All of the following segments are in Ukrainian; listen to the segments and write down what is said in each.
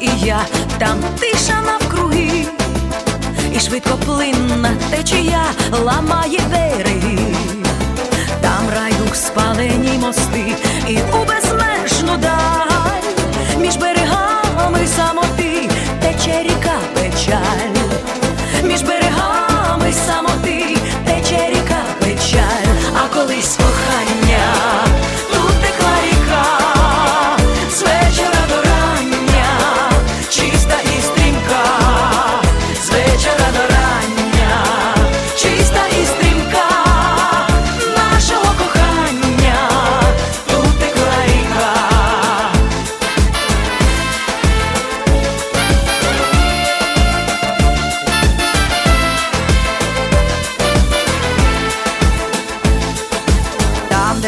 і я, там тиша навкруги, і швидкоплинна течія ламає береги, там райдук спалені мости. І у без.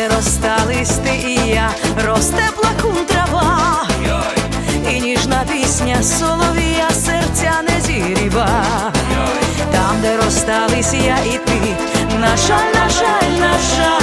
Там, ти росте і я, росте плакун трава, і ніжна пісня соловія серця не зіріва. Там, де розстались я і ти, на жаль, на жаль, на жаль.